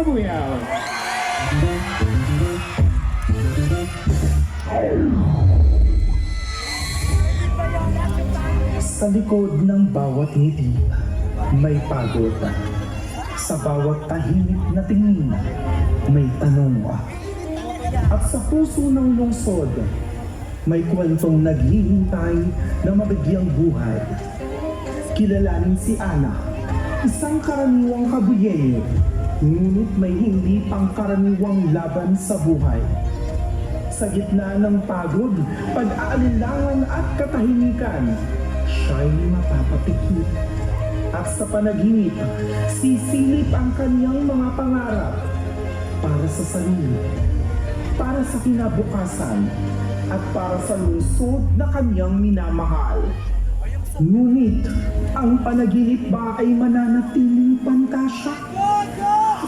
kabuyaw. Sa likod ng bawat ngiti, may pagod. Sa bawat tahimik na tingin, may tanong. At sa puso ng lungsod, may kwentong naghihintay na mabigyang buhay. Kilalanin si Ana, isang karaniwang kabuyenyo, ngunit may hindi pangkaraniwang laban sa buhay sa gitna ng pagod, pag-aalinlangan at katahimikan, siya'y mapapapikit. At sa panaginip, sisilip ang kanyang mga pangarap para sa sarili, para sa kinabukasan, at para sa lungsod na kanyang minamahal. Ngunit, ang panaginip ba ay mananatiling pantasya?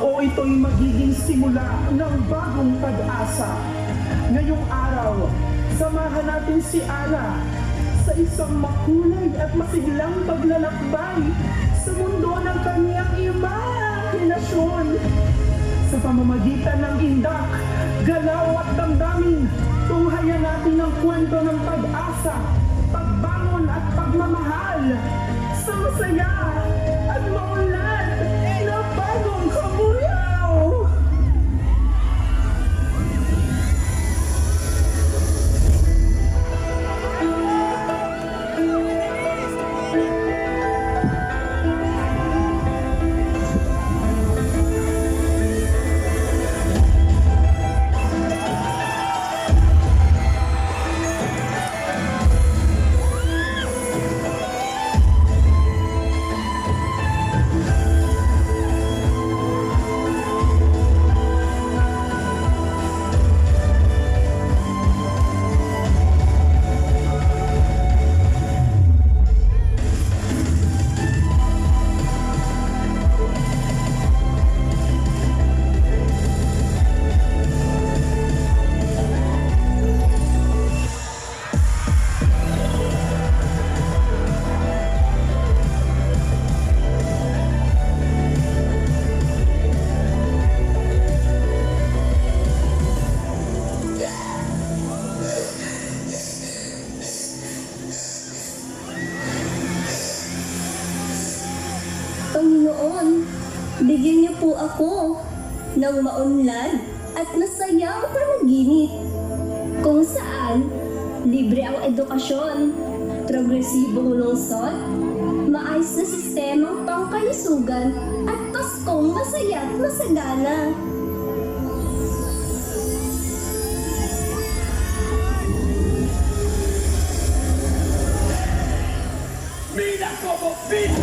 O ito'y magiging simula ng bagong pag-asa? Ngayong araw, samahan natin si Ana sa isang makulay at masiglang paglalakbay sa mundo ng kanyang imahinasyon. Sa pamamagitan ng indak, galaw at damdamin, tunghayan natin ang kwento ng pag-asa, pagbangon at pagmamahal sa masaya po ako ng maunlad at masayang panaginip kung saan libre ang edukasyon, progresibong lungsod, maayos na sistemang pangkalusugan at paskong masaya at masagana. Vida como vida.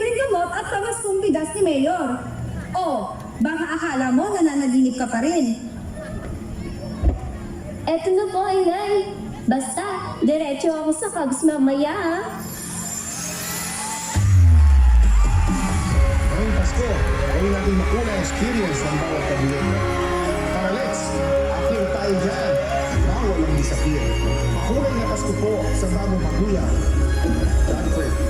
libreng gamot at pamaskong bigas ni Mayor. O, baka akala mo nananaginip ka pa rin. Eto na po, inay. Basta, diretso ako sa Cubs mamaya, ha? Ngayong Pasko, gawin natin makulay experience ng bawat pagbilang. Tara, let's! Akil tayo dyan! Bawal ang disappear. Makulay na Pasko po sa bagong magulang. Danford.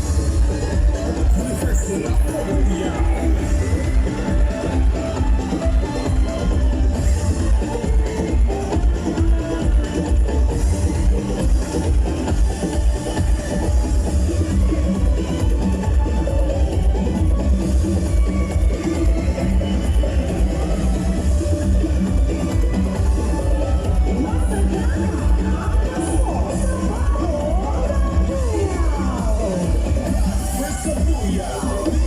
Yeah.